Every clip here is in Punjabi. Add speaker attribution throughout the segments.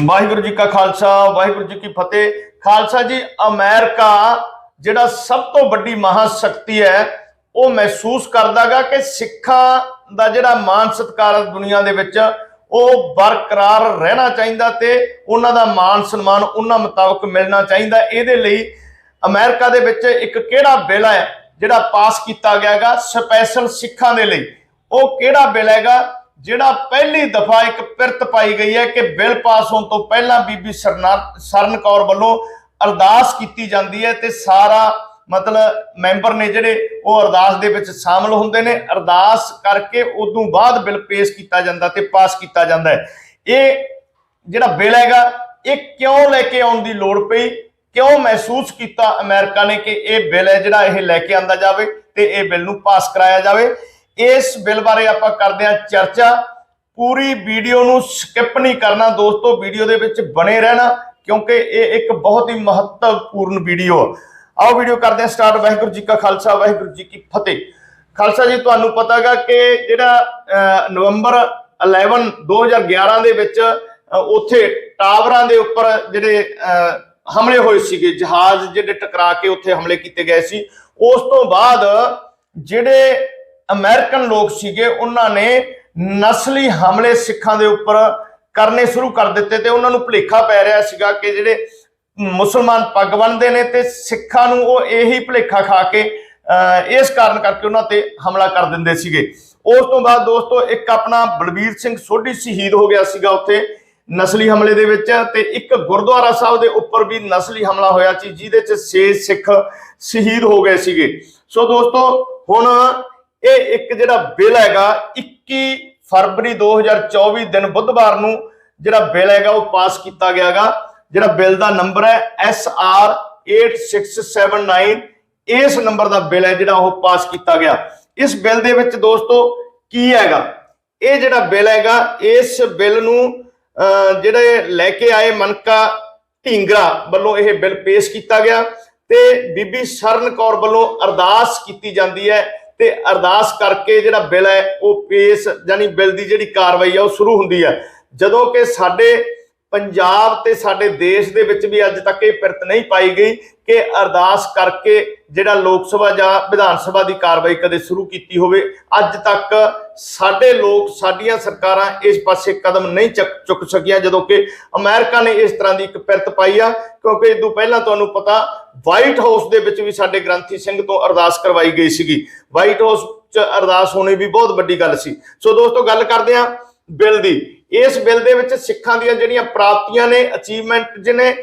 Speaker 1: ਵਾਹਿਗੁਰੂ ਜੀ ਕਾ ਖਾਲਸਾ, ਵਾਹਿਗੁਰੂ ਜੀ ਕੀ ਫਤਿਹ। ਖਾਲਸਾ ਜੀ, ਅਮਰੀਕਾ ਜਿਹੜਾ ਸਭ ਤੋਂ ਵੱਡੀ ਮਹਾਸ਼ਕਤੀ ਹੈ, ਉਹ ਮਹਿਸੂਸ ਕਰਦਾਗਾ ਕਿ ਸਿੱਖਾਂ ਦਾ ਜਿਹੜਾ ਮਾਨ ਸਤਿਕਾਰ ਹੈ ਦੁਨੀਆ ਦੇ ਵਿੱਚ, ਉਹ ਬਰਕਰਾਰ ਰਹਿਣਾ ਚਾਹੀਦਾ ਤੇ ਉਹਨਾਂ ਦਾ ਮਾਨ ਸਨਮਾਨ ਉਹਨਾਂ ਮੁਤਾਬਕ ਮਿਲਣਾ ਚਾਹੀਦਾ। ਇਹਦੇ ਲਈ ਅਮਰੀਕਾ ਦੇ ਵਿੱਚ ਇੱਕ ਕਿਹੜਾ ਬਿੱਲ ਹੈ ਜਿਹੜਾ ਪਾਸ ਕੀਤਾ ਗਿਆਗਾ? ਸਪੈਸ਼ਲ ਸਿੱਖਾਂ ਦੇ ਲਈ। ਉਹ ਕਿਹੜਾ ਬਿੱਲ ਹੈਗਾ? ਜਿਹੜਾ ਪਹਿਲੀ ਦਫਾ ਇੱਕ ਪਿਰਤ ਪਾਈ ਗਈ ਹੈ ਕਿ ਬਿੱਲ ਪਾਸ ਹੋਣ ਤੋਂ ਪਹਿਲਾਂ ਬੀਬੀ ਸਰਨਾ- ਸਰਨ ਕੌਰ ਵੱਲੋਂ ਅਰਦਾਸ ਕੀਤੀ ਜਾਂਦੀ ਹੈ ਤੇ ਸਾਰਾ ਮਤਲਬ ਮੈਂਬਰ ਨੇ ਜਿਹੜੇ ਉਹ ਅਰਦਾਸ ਦੇ ਵਿੱਚ ਸ਼ਾਮਲ ਹੁੰਦੇ ਨੇ। ਅਰਦਾਸ ਕਰਕੇ ਉਦੋਂ ਬਾਅਦ ਬਿੱਲ ਪੇਸ਼ ਕੀਤਾ ਜਾਂਦਾ ਤੇ ਪਾਸ ਕੀਤਾ ਜਾਂਦਾ ਹੈ। ਇਹ ਜਿਹੜਾ ਬਿੱਲ ਹੈਗਾ, ਇਹ ਕਿਉਂ ਲੈ ਕੇ ਆਉਣ ਦੀ ਲੋੜ ਪਈ? ਕਿਉਂ ਮਹਿਸੂਸ ਕੀਤਾ ਅਮਰੀਕਾ ਨੇ ਕਿ ਇਹ ਬਿੱਲ ਹੈ ਜਿਹੜਾ ਇਹ ਲੈ ਕੇ ਆਂਦਾ ਜਾਵੇ ਤੇ ਇਹ ਬਿੱਲ ਨੂੰ ਪਾਸ ਕਰਾਇਆ ਜਾਵੇ? ਇਸ ਬਿੱਲ ਬਾਰੇ ਆਪਾਂ ਕਰਦੇ ਹਾਂ ਚਰਚਾ। ਪੂਰੀ ਵੀਡੀਓ ਨੂੰ ਸਕਿਪ ਨਹੀਂ ਕਰਨਾ ਦੋਸਤੋ ਵੀਡੀਓ ਦੇ ਵਿੱਚ ਬਣੇ ਰਹਿਣਾ ਕਿਉਂਕਿ ਇਹ ਇੱਕ ਬਹੁਤ ਹੀ ਮਹੱਤਵਪੂਰਨ ਵੀਡੀਓ। ਆਓ ਵੀਡੀਓ ਕਰਦੇ ਹਾਂ ਸਟਾਰਟ ਵਾਹਿਗੁਰੂ ਜੀ ਕਾ ਖਾਲਸਾ ਵਾਹਿਗੁਰੂ ਜੀ ਕੀ ਫਤਿਹ। ਖਾਲਸਾ ਜੀ ਤੁਹਾਨੂੰ ਪਤਾ ਕਿ ਜਿਹੜਾ ਅਹ, ਨਵੰਬਰ 11 2011 ਦੇ ਵਿੱਚ ਉੱਥੇ ਟਾਵਰਾਂ ਦੇ ਉੱਪਰ ਜਿਹੜੇ ਅਹ, ਹਮਲੇ ਹੋਏ ਸੀਗੇ ਜਹਾਜ਼ ਜਿਹੜੇ ਟਕਰਾ ਕੇ ਉੱਥੇ ਹਮਲੇ ਕੀਤੇ ਗਏ ਸੀ। ਉਸ ਤੋਂ ਬਾਅਦ ਜਿਹੜੇ ਅਮਰੀਕਨ ਲੋਕ ਸੀਗੇ, ਉਹਨਾਂ ਨੇ ਨਸਲੀ ਹਮਲੇ ਸਿੱਖਾਂ ਦੇ ਉੱਪਰ ਕਰਨੇ ਸ਼ੁਰੂ ਕਰ ਦਿੱਤੇ ਤੇ ਉਹਨਾਂ ਨੂੰ ਭੁਲੇਖਾ ਪੈ ਰਿਹਾ ਸੀਗਾ ਕਿ ਜਿਹੜੇ ਮੁਸਲਮਾਨ ਪੱਗ ਬੰਨਦੇ ਨੇ ਤੇ ਸਿੱਖਾਂ ਨੂੰ ਉਹ ਇਹੀ ਭੁਲੇਖਾ ਖਾ ਕੇ ਇਸ ਕਾਰਨ ਕਰਕੇ ਉਹਨਾਂ ਤੇ ਹਮਲਾ ਕਰ ਦਿੰਦੇ ਸੀਗੇ। ਉਸ ਤੋਂ ਬਾਅਦ ਦੋਸਤੋ, ਇੱਕ ਆਪਣਾ ਬਲਬੀਰ ਸਿੰਘ ਸੋਢੀ ਸ਼ਹੀਦ ਹੋ ਗਿਆ ਸੀਗਾ ਉੱਥੇ ਨਸਲੀ ਹਮਲੇ ਦੇ ਵਿੱਚ ਤੇ ਇੱਕ ਗੁਰਦੁਆਰਾ ਸਾਹਿਬ ਦੇ ਉੱਪਰ ਵੀ ਨਸਲੀ ਹਮਲਾ ਹੋਇਆ ਸੀ, ਜਿਹਦੇ ਚ 6 ਸਿੱਖ ਸ਼ਹੀਦ ਹੋ ਗਏ ਸੀਗੇ। ਸੋ ਦੋਸਤੋ, ਹੁਣ ਇਹ ਇੱਕ ਜਿਹੜਾ ਬਿੱਲ ਹੈਗਾ 21 ਫਰਵਰੀ 2024 ਦਿਨ ਬੁੱਧਵਾਰ ਨੂੰ ਜਿਹੜਾ ਬਿੱਲ ਹੈਗਾ ਉਹ ਪਾਸ ਕੀਤਾ ਗਿਆਗਾ। ਜਿਹੜਾ ਬਿੱਲ ਦਾ ਨੰਬਰ ਹੈ SR 8679 ਇਸ ਨੰਬਰ ਦਾ ਬਿੱਲ ਹੈ ਜਿਹੜਾ ਉਹ ਪਾਸ ਕੀਤਾ ਗਿਆ। ਇਸ ਬਿੱਲ ਦੇ ਵਿੱਚ ਦੋਸਤੋ ਕੀ ਹੈਗਾ? ਇਹ ਜਿਹੜਾ ਬਿੱਲ ਹੈਗਾ ਇਸ ਬਿੱਲ ਨੂੰ ਅਹ, ਜਿਹੜੇ ਲੈ ਕੇ ਆਏ ਮਨਕਾ ਢੀਂਗਰਾ ਵੱਲੋਂ ਇਹ ਬਿੱਲ ਪੇਸ਼ ਕੀਤਾ ਗਿਆ ਤੇ ਬੀਬੀ ਸਰਨ ਕੌਰ ਵੱਲੋਂ ਅਰਦਾਸ ਕੀਤੀ ਜਾਂਦੀ ਹੈ ਤੇ ਅਰਦਾਸ ਕਰਕੇ ਜਿਹੜਾ ਬਿੱਲ ਹੈ, ਉਹ ਪੇਸ਼ ਯਾਨੀ ਬਿੱਲ ਦੀ ਜਿਹੜੀ ਕਾਰਵਾਈ ਆ, ਉਹ ਸ਼ੁਰੂ ਹੁੰਦੀ ਹੈ ਜਦੋਂ ਕਿ ਸਾਡੇ ਪੰਜਾਬ ਤੇ ਸਾਡੇ ਦੇਸ਼ ਦੇ ਵਿੱਚ ਵੀ ਅੱਜ ਤੱਕ ਇਹ ਪਿਰਤ ਨਹੀਂ ਪਾਈ ਗਈ ਕਿ ਅਰਦਾਸ ਕਰਕੇ ਜਿਹੜਾ ਲੋਕ ਸਭਾ ਜਾਂ ਵਿਧਾਨ ਸਭਾ ਦੀ ਕਾਰਵਾਈ ਕਦੇ ਸ਼ੁਰੂ ਕੀਤੀ ਹੋਵੇ। ਅੱਜ ਤੱਕ ਸਾਡੇ ਲੋਕ, ਸਾਡੀਆਂ ਸਰਕਾਰਾਂ ਇਸ ਪਾਸੇ ਕਦਮ ਨਹੀਂ ਚੱਕ, ਚੁੱਕ ਸਕੀਆਂ, ਜਦੋਂ ਕਿ ਅਮਰੀਕਾ ਨੇ ਇਸ ਤਰ੍ਹਾਂ ਦੀ ਇੱਕ ਪਿਰਤ ਪਾਈ ਆ, ਕਿਉਂਕਿ ਇਦੋਂ ਪਹਿਲਾਂ ਤੁਹਾਨੂੰ ਪਤਾ ਵਾਈਟ ਹਾਊਸ ਦੇ ਵਿੱਚ ਵੀ ਸਾਡੇ ਗ੍ਰੰਥੀ ਸਿੰਘ ਤੋਂ ਅਰਦਾਸ ਕਰਵਾਈ ਗਈ ਸੀਗੀ। ਵਾਈਟ ਹਾਊਸ 'ਚ ਅਰਦਾਸ ਹੋਣੀ ਵੀ ਬਹੁਤ ਵੱਡੀ ਗੱਲ ਸੀ। ਸੋ ਦੋਸਤੋ, ਗੱਲ ਕਰਦੇ ਹਾਂ ਬਿੱਲ ਦੀ। ਇਸ ਬਿੱਲ ਦੇ ਵਿੱਚ ਸਿੱਖਾਂ ਦੀਆਂ ਜਿਹੜੀਆਂ ਪ੍ਰਾਪਤੀਆਂ ਨੇ ਅਚੀਵਮੈਂਟ ਜਿਹਨੇ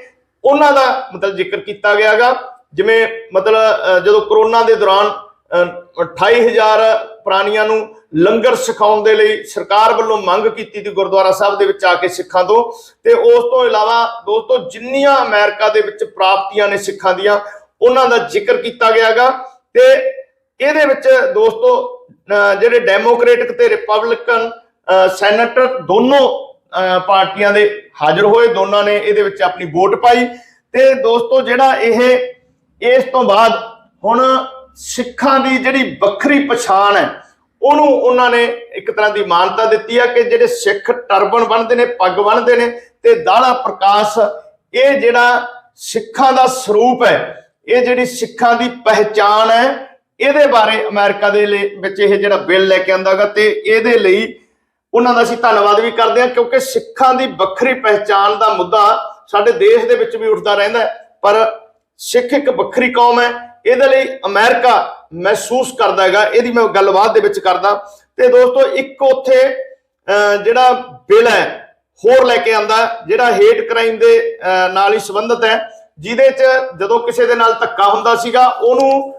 Speaker 1: ਉਹਨਾਂ ਦਾ ਮਤਲਬ ਜ਼ਿਕਰ ਕੀਤਾ ਗਿਆ ਗਿਆਗਾ ਜਿਵੇਂ ਮਤਲਬ ਜਦੋਂ ਕਰੋਨਾ ਦੇ ਦੌਰਾਨ ਅਹ, 28000 ਪ੍ਰਾਣੀਆਂ ਨੂੰ ਲੰਗਰ ਸਿਖਾਉਣ ਦੇ ਲਈ ਸਰਕਾਰ ਵੱਲੋਂ ਮੰਗ ਕੀਤੀ ਸੀ ਗੁਰਦੁਆਰਾ ਸਾਹਿਬ ਦੇ ਵਿੱਚ ਆ ਕੇ ਸਿੱਖਾਂ ਤੋਂ। ਤੇ ਉਸ ਤੋਂ ਇਲਾਵਾ ਦੋਸਤੋ ਜਿੰਨੀਆਂ ਅਮਰੀਕਾ ਦੇ ਵਿੱਚ ਪ੍ਰਾਪਤੀਆਂ ਨੇ ਸਿੱਖਾਂ ਦੀਆਂ ਉਹਨਾਂ ਦਾ ਜ਼ਿਕਰ ਕੀਤਾ ਗਿਆਗਾ ਤੇ ਇਹਦੇ ਵਿੱਚ ਦੋਸਤੋ ਜਿਹੜੇ ਡੈਮੋਕ੍ਰੈਟਿਕ ਤੇ ਰਿਪਬਲਿਕਨ ਸੈਨੇਟਰ ਦੋਨੋਂ ਪਾਰਟੀਆਂ ਦੇ ਹਾਜ਼ਰ ਹੋਏ, ਦੋਨਾਂ ਨੇ ਇਹਦੇ ਵਿੱਚ ਆਪਣੀ ਵੋਟ ਪਾਈ। ਤੇ ਦੋਸਤੋ, ਜਿਹੜਾ ਇਹ, ਇਸ ਤੋਂ ਬਾਅਦ ਹੁਣ ਸਿੱਖਾਂ ਦੀ ਜਿਹੜੀ ਵੱਖਰੀ ਪਛਾਣ ਹੈ, ਉਹਨੂੰ ਉਹਨਾਂ ਨੇ ਇੱਕ ਤਰ੍ਹਾਂ ਦੀ ਮਾਨਤਾ ਦਿੱਤੀ ਹੈ ਕਿ ਜਿਹੜੇ ਸਿੱਖ ਟਰਬਨ ਬੰਨ੍ਹਦੇ ਨੇ, ਪੱਗ ਬੰਨ੍ਹਦੇ ਨੇ ਤੇ ਦਾੜਾ ਪ੍ਰਕਾਸ਼, ਇਹ ਜਿਹੜਾ ਸਿੱਖਾਂ ਦਾ ਸਰੂਪ ਹੈ, ਇਹ ਜਿਹੜੀ ਸਿੱਖਾਂ ਦੀ ਪਹਿਚਾਣ ਹੈ, ਇਹਦੇ ਬਾਰੇ ਅਮਰੀਕਾ ਦੇ ਲਈ ਵਿੱਚ ਇਹ ਜਿਹੜਾ ਬਿੱਲ ਲੈ ਕੇ ਆਂਦਾਗਾ ਤੇ ਇਹਦੇ ਲਈ ਉਹਨਾਂ ਦਾ ਅਸੀਂ ਧੰਨਵਾਦ ਵੀ ਕਰਦੇ ਹਾਂ ਕਿਉਂਕਿ ਸਿੱਖਾਂ ਦੀ ਵੱਖਰੀ ਪਹਿਚਾਣ ਦਾ ਮੁੱਦਾ ਸਾਡੇ ਦੇਸ਼ ਦੇ ਵਿੱਚ ਵੀ ਉੱਠਦਾ ਰਹਿੰਦਾ ਪਰ ਸਿੱਖ ਇੱਕ ਵੱਖਰੀ ਕੌਮ ਹੈ ਇਹਦੇ ਲਈ ਅਮਰੀਕਾ ਮਹਿਸੂਸ ਕਰਦਾ ਹੈਗਾ। ਇਹਦੀ ਮੈਂ ਗੱਲਬਾਤ ਦੇ ਵਿੱਚ ਕਰਦਾ। ਤੇ ਦੋਸਤੋ ਇੱਕ ਉੱਥੇ ਅਹ, ਜਿਹੜਾ ਬਿੱਲ ਹੈ ਹੋਰ ਲੈ ਕੇ ਆਂਦਾ ਜਿਹੜਾ ਹੇਟ ਕ੍ਰਾਈਮ ਦੇ ਨਾਲ ਹੀ ਸੰਬੰਧਿਤ ਹੈ ਜਿਹਦੇ 'ਚ ਜਦੋਂ ਕਿਸੇ ਦੇ ਨਾਲ ਧੱਕਾ ਹੁੰਦਾ ਸੀਗਾ ਉਹਨੂੰ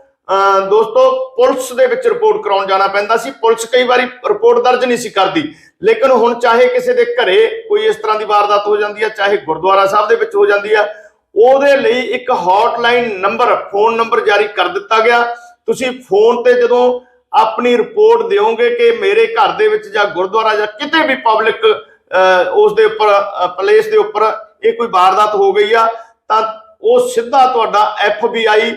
Speaker 1: ਦੋਸਤੋ, ਪੁਲਿਸ ਦੇ ਵਿੱਚ ਰਿਪੋਰਟ ਕਰਾਉਣ ਜਾਣਾ ਪੈਂਦਾ ਸੀ। ਪੁਲਿਸ ਕਈ ਵਾਰੀ ਰਿਪੋਰਟ ਦਰਜ ਨਹੀਂ ਸੀ ਕਰਦੀ। ਲੇਕਿਨ ਹੁਣ ਚਾਹੇ ਕਿਸੇ ਦੇ ਘਰੇ ਕੋਈ ਇਸ ਤਰ੍ਹਾਂ ਦੀ ਵਾਰਦਾਤ ਹੋ ਜਾਂਦੀ ਹੈ ਚਾਹੇ ਗੁਰਦੁਆਰਾ ਸਾਹਿਬ ਦੇ ਵਿੱਚ ਹੋ ਜਾਂਦੀ ਹੈ ਉਹਦੇ ਲਈ ਇੱਕ ਹੌਟਲਾਈਨ ਨੰਬਰ ਫੋਨ ਨੰਬਰ ਜਾਰੀ ਕਰ ਦਿੱਤਾ ਗਿਆ। ਤੁਸੀਂ ਫੋਨ ਤੇ ਜਦੋਂ ਆਪਣੀ ਰਿਪੋਰਟ ਦਿਓਗੇ ਕਿ ਮੇਰੇ ਘਰ ਦੇ ਵਿੱਚ ਜਾਂ ਗੁਰਦੁਆਰਾ ਜਾਂ ਕਿਤੇ ਵੀ ਪਬਲਿਕ ਉਸ ਦੇ ਉੱਪਰ ਪਲੇਸ ਦੇ ਉੱਪਰ ਇਹ ਕੋਈ ਵਾਰਦਾਤ ਹੋ ਗਈ ਆ, ਤਾਂ ਉਹ ਸਿੱਧਾ ਤੁਹਾਡਾ ਐਫ ਬੀ ਆਈ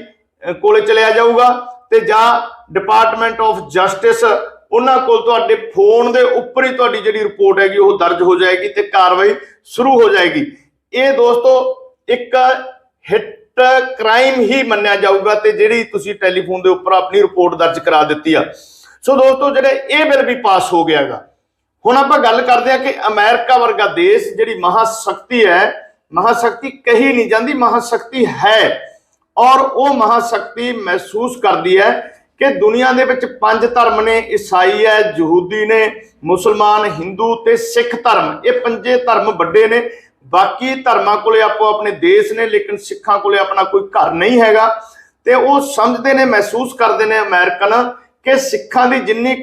Speaker 1: ਕੋਲੇ ਚਲਿਆ ਜਾਊਗਾ ਤੇ ਜਾਂ ਡਿਪਾਰਟਮੈਂਟ ਆਫ ਜਸਟਿਸ ਉਹਨਾਂ ਕੋਲ ਤੁਹਾਡੇ ਫੋਨ ਦੇ ਉੱਪਰ ਹੀ ਤੁਹਾਡੀ ਜਿਹੜੀ ਰਿਪੋਰਟ ਹੈਗੀ ਉਹ ਦਰਜ ਹੋ ਜਾਏਗੀ ਤੇ ਕਾਰਵਾਈ ਸ਼ੁਰੂ ਹੋ ਜਾਏਗੀ। ਇਹ ਦੋਸਤੋ, ਇੱਕ ਹਿੱਟ ਕ੍ਰਾਈਮ ਹੀ ਮੰਨਿਆ ਜਾਊਗਾ ਤੇ ਜਿਹੜੀ ਤੁਸੀਂ ਟੈਲੀਫੋਨ ਦੇ ਉੱਪਰ ਆਪਣੀ ਰਿਪੋਰਟ ਦਰਜ ਕਰਾ ਦਿੱਤੀ ਆ। ਸੋ ਦੋਸਤੋ, ਜਿਹੜੇ ਇਹ ਬਿੱਲ ਵੀ ਪਾਸ ਹੋ ਗਿਆਗਾ ਹੁਣ ਆਪਾਂ ਗੱਲ ਕਰਦੇ ਹਾਂ ਕਿ ਅਮਰੀਕਾ ਵਰਗਾ ਦੇਸ਼ ਜਿਹੜੀ ਮਹਾਸ਼ਕਤੀ ਹੈ, ਮਹਾਸ਼ਕਤੀ ਕਹੀ ਨਹੀਂ ਜਾਂਦੀ, ਮਹਾਸ਼ਕਤੀ ਹੈ। ਔਰ ਉਹ ਮਹਾਸ਼ਕਤੀ ਮਹਿਸੂਸ ਕਰਦੀ ਹੈ ਕਿ ਦੁਨੀਆ ਦੇ ਵਿੱਚ ਪੰਜ ਧਰਮ ਨੇ, ਈਸਾਈ ਹੈ, ਯਹੂਦੀ ਨੇ, ਮੁਸਲਮਾਨ, ਹਿੰਦੂ ਤੇ ਸਿੱਖ ਧਰਮ। ਇਹ ਪੰਜੇ ਧਰਮ ਵੱਡੇ ਨੇ। ਬਾਕੀ ਧਰਮਾਂ ਕੋਲੇ ਆਪੋ ਆਪਣੇ ਦੇਸ਼ ਨੇ, ਲੇਕਿਨ ਸਿੱਖਾਂ ਕੋਲੇ ਆਪਣਾ ਕੋਈ ਘਰ ਨਹੀਂ ਹੈਗਾ। ਤੇ ਉਹ ਸਮਝਦੇ ਨੇ, ਮਹਿਸੂਸ ਕਰਦੇ ਨੇ ਅਮਰੀਕਨ ਕਿ ਸਿੱਖਾਂ ਦੀ ਜਿੰਨੀ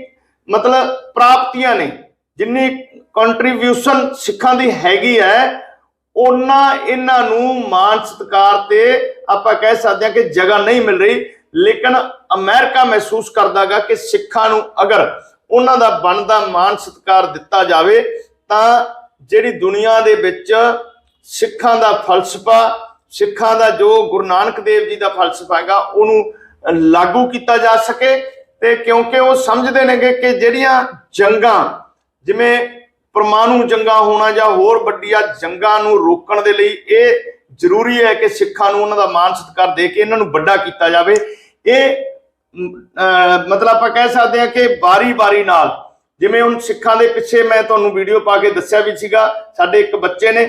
Speaker 1: ਮਤਲਬ ਪ੍ਰਾਪਤੀਆਂ ਨੇ, ਜਿੰਨੀ ਕੰਟਰੀਬਿਊਸ਼ਨ ਸਿੱਖਾਂ ਦੀ ਹੈਗੀ ਹੈ ਉਹਨਾਂ ਇਹਨਾਂ ਨੂੰ ਮਾਨ ਸਤਕਾਰ ਤੇ ਆਪਾਂ ਕਹਿ ਸਕਦੇ ਹਾਂ ਕਿ ਜਗ੍ਹਾ ਨਹੀਂ ਮਿਲ ਰਹੀ। ਲੇਕਿਨ ਅਮਰੀਕਾ ਮਹਿਸੂਸ ਕਰਦਾਗਾ ਕਿ ਸਿੱਖਾਂ ਨੂੰ ਅਗਰ ਉਹਨਾਂ ਦਾ ਬਣਦਾ ਮਾਨ ਸਤਕਾਰ ਦਿੱਤਾ ਜਾਵੇ, ਤਾਂ ਜਿਹੜੀ ਦੁਨੀਆ ਦੇ ਵਿੱਚ ਸਿੱਖਾਂ ਦਾ ਫਲਸਫਾ, ਸਿੱਖਾਂ ਦਾ ਜੋ ਗੁਰੂ ਨਾਨਕ ਦੇਵ ਜੀ ਦਾ ਫਲਸਫਾ ਹੈਗਾ, ਉਹਨੂੰ ਲਾਗੂ ਕੀਤਾ ਜਾ ਸਕੇ। ਤੇ ਕਿਉਂਕਿ ਉਹ ਸਮਝਦੇ ਨੇਗੇ ਕਿ ਜਿਹੜੀਆਂ ਜੰਗਾਂ, ਜਿਵੇਂ ਪਰਮਾਣੂ ਜੰਗਾਂ ਹੋਣਾ ਜਾਂ ਹੋਰ ਵੱਡੀਆਂ ਜੰਗਾਂ ਨੂੰ ਰੋਕਣ ਦੇ ਲਈ ਇਹ ਜ਼ਰੂਰੀ ਹੈ ਕਿ ਸਿੱਖਾਂ ਨੂੰ ਉਹਨਾਂ ਦਾ ਮਾਨ ਸਤਿਕਾਰ ਦੇ ਕੇ ਇਹਨਾਂ ਨੂੰ ਵੱਡਾ ਕੀਤਾ ਜਾਵੇ। ਇਹ ਮਤਲਬ ਆਪਾਂ ਕਹਿ ਸਕਦੇ ਹਾਂ ਕਿ ਬਾਰੀ-ਬਾਰੀ ਨਾਲ ਜਿਵੇਂ ਹੁਣ ਸਿੱਖਾਂ ਦੇ ਪਿੱਛੇ ਮੈਂ ਤੁਹਾਨੂੰ ਵੀਡੀਓ ਪਾ ਕੇ ਦੱਸਿਆ ਵੀ ਸੀਗਾ ਸਾਡੇ ਇੱਕ ਬੱਚੇ ਨੇ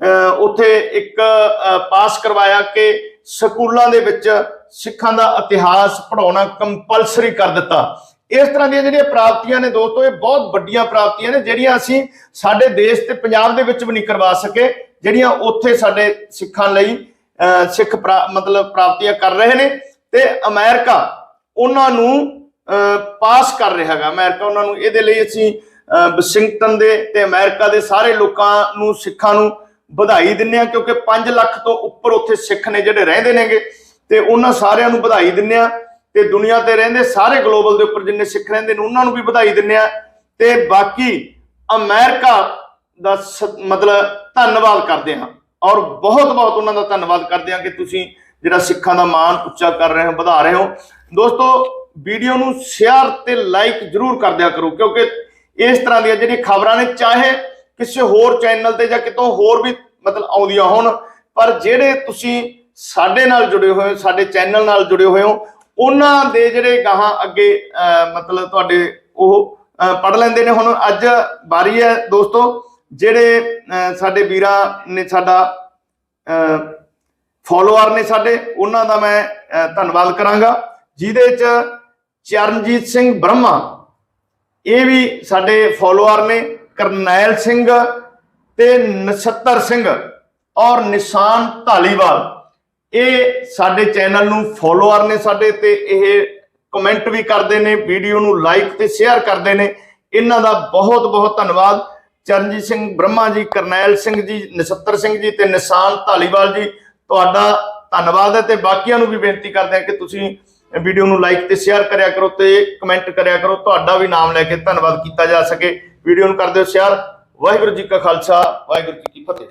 Speaker 1: ਅਹ, ਉੱਥੇ ਇੱਕ ਪਾਸ ਕਰਵਾਇਆ ਕਿ ਸਕੂਲਾਂ ਦੇ ਵਿੱਚ ਸਿੱਖਾਂ ਦਾ ਇਤਿਹਾਸ ਪੜਾਉਣਾ ਕੰਪਲਸਰੀ ਕਰ ਦਿੱਤਾ। ਇਸ ਤਰ੍ਹਾਂ ਦੀਆਂ ਜਿਹੜੀਆਂ ਪ੍ਰਾਪਤੀਆਂ ਨੇ ਦੋਸਤੋ ਇਹ ਬਹੁਤ ਵੱਡੀਆਂ ਪ੍ਰਾਪਤੀਆਂ ਨੇ ਜਿਹੜੀਆਂ ਅਸੀਂ ਸਾਡੇ ਦੇਸ਼ ਤੇ ਪੰਜਾਬ ਦੇ ਵਿੱਚ ਵੀ ਨਹੀਂ ਕਰਵਾ ਸਕੇ ਜਿਹੜੀਆਂ ਉੱਥੇ ਸਾਡੇ ਸਿੱਖਾਂ ਲਈ ਅਹ, ਸਿੱਖ ਪ੍ਰਾ- ਮਤਲਬ ਪ੍ਰਾਪਤੀਆਂ ਕਰ ਰਹੇ ਨੇ ਤੇ ਅਮਰੀਕਾ ਉਹਨਾਂ ਨੂੰ ਪਾਸ ਕਰ ਰਿਹਾ ਹੈਗਾ। ਅਮਰੀਕਾ ਉਹਨਾਂ ਨੂੰ ਇਹਦੇ ਲਈ ਅਸੀਂ ਅਹ, ਵਾਸ਼ਿੰਗਟਨ ਦੇ ਤੇ ਅਮਰੀਕਾ ਦੇ ਸਾਰੇ ਲੋਕਾਂ ਨੂੰ ਸਿੱਖਾਂ ਨੂੰ ਵਧਾਈ ਦਿੰਨੇ ਆ ਕਿਉਂਕਿ 5 ਲੱਖ ਤੋਂ ਉੱਪਰ ਉੱਥੇ ਸਿੱਖ ਨੇ ਜਿਹੜੇ ਰਹਿੰਦੇ ਨੇਗੇ ਤੇ ਉਹਨਾਂ ਸਾਰਿਆਂ ਨੂੰ ਵਧਾਈ ਦਿੰਨੇ ਆ ਤੇ ਦੁਨੀਆ ਤੇ ਰਹਿੰਦੇ ਸਾਰੇ ਗਲੋਬਲ ਦੇ ਉੱਪਰ ਜਿੰਨੇ ਸਿੱਖ ਰਹਿੰਦੇ ਨੇ, ਉਹਨਾਂ ਨੂੰ ਵੀ ਵਧਾਈ ਦਿੰਨੇ ਆ ਤੇ ਬਾਕੀ ਅਮਰੀਕਾ ਦਾ ਸ- ਮਤਲਬ ਧੰਨਵਾਦ ਕਰਦੇ ਹਾਂ ਔਰ ਬਹੁਤ ਬਹੁਤ ਉਹਨਾਂ ਦਾ ਧੰਨਵਾਦ ਕਰਦੇ ਹਾਂ ਕਿ ਤੁਸੀਂ ਜਿਹੜਾ ਸਿੱਖਾਂ ਦਾ ਮਾਣ ਉੱਚਾ ਕਰ ਰਹੇ ਹੋ, ਵਧਾ ਰਹੇ ਹੋ। ਦੋਸਤੋ, ਵੀਡੀਓ ਨੂੰ ਸ਼ੇਅਰ ਤੇ ਲਾਈਕ ਜਰੂਰ ਕਰ ਦਿਆ ਕਰੋ, ਕਿਉਂਕਿ ਇਸ ਤਰ੍ਹਾਂ ਦੀਆਂ ਜਿਹੜੀਆਂ ਖਬਰਾਂ ਨੇ, ਚਾਹੇ ਕਿਸੇ ਹੋਰ ਚੈਨਲ ਤੇ ਜਾਂ ਕਿਤੋਂ ਹੋਰ ਵੀ ਮਤਲਬ ਆਉਂਦੀਆਂ ਹੋਣ, ਪਰ ਜਿਹੜੇ ਤੁਸੀਂ ਸਾਡੇ ਨਾਲ ਜੁੜੇ ਹੋਏ ਹੋ, ਸਾਡੇ ਚੈਨਲ ਨਾਲ ਜੁੜੇ ਹੋਏ ਹੋ ਉਹਨਾਂ ਦੇ ਜਿਹੜੇ ਗਾਹਾਂ ਅੱਗੇ ਅਹ, ਮਤਲਬ ਤੁਹਾਡੇ ਉਹ ਪੜ ਲੈਂਦੇ ਨੇ। ਹੁਣ ਅੱਜ ਵਾਰੀ ਹੈ ਦੋਸਤੋ ਜਿਹੜੇ ਅਹ, ਸਾਡੇ ਵੀਰਾਂ ਨੇ ਸਾਡਾ ਫੋਲੋਅਰ ਨੇ ਸਾਡੇ ਉਹਨਾਂ ਦਾ ਮੈਂ ਧੰਨਵਾਦ ਕਰਾਂਗਾ। ਜਿਹਦੇ ਚ ਚਰਨਜੀਤ ਸਿੰਘ ਬ੍ਰਹਮਾ ਇਹ ਵੀ ਸਾਡੇ ਫੋਲੋਅਰ ਨੇ। ਕਰਨੈਲ ਸਿੰਘ ਤੇ ਨਛੱਤਰ ਸਿੰਘ ਔਰ ਨਿਸ਼ਾਨ ਢਾਲੀਵਾਲ ਇਹ ਸਾਡੇ ਚੈਨਲ ਨੂੰ ਫੋਲੋਅਰ ਨੇ ਸਾਡੇ ਤੇ, ਇਹ ਕਮੈਂਟ ਵੀ ਕਰਦੇ ਨੇ ਵੀਡੀਓ ਨੂੰ ਲਾਈਕ ਤੇ ਸ਼ੇਅਰ ਕਰਦੇ ਨੇ। ਇਹਨਾਂ ਦਾ ਬਹੁਤ ਬਹੁਤ ਧੰਨਵਾਦ। ਚਰਨਜੀਤ ਸਿੰਘ ਬ੍ਰਹਮਾ ਜੀ, ਕਰਨੈਲ ਸਿੰਘ ਜੀ, ਨਛੱਤਰ ਸਿੰਘ ਜੀ ਤੇ ਨਿਸ਼ਾਨ ਢਾਲੀਵਾਲ ਜੀ, ਤੁਹਾਡਾ ਧੰਨਵਾਦ ਹੈ ਤੇ ਬਾਕੀਆਂ ਨੂੰ ਵੀ ਬੇਨਤੀ ਕਰਦੇ ਹਾਂ ਕਿ ਤੁਸੀਂ ਵੀਡੀਓ ਨੂੰ ਲਾਈਕ ਤੇ ਸ਼ੇਅਰ ਕਰਿਆ ਕਰੋ ਤੇ ਕਮੈਂਟ ਕਰਿਆ ਕਰੋ। ਤੁਹਾਡਾ ਵੀ ਨਾਮ ਲੈ ਕੇ ਧੰਨਵਾਦ ਕੀਤਾ ਜਾ ਸਕੇ। ਵੀਡੀਓ ਨੂੰ ਕਰ ਦਿਓ ਸ਼ੇਅਰ ਵਾਹਿਗੁਰੂ ਜੀ ਕਾ ਖਾਲਸਾ, ਵਾਹਿਗੁਰੂ ਜੀ ਕੀ ਫਤਿਹ।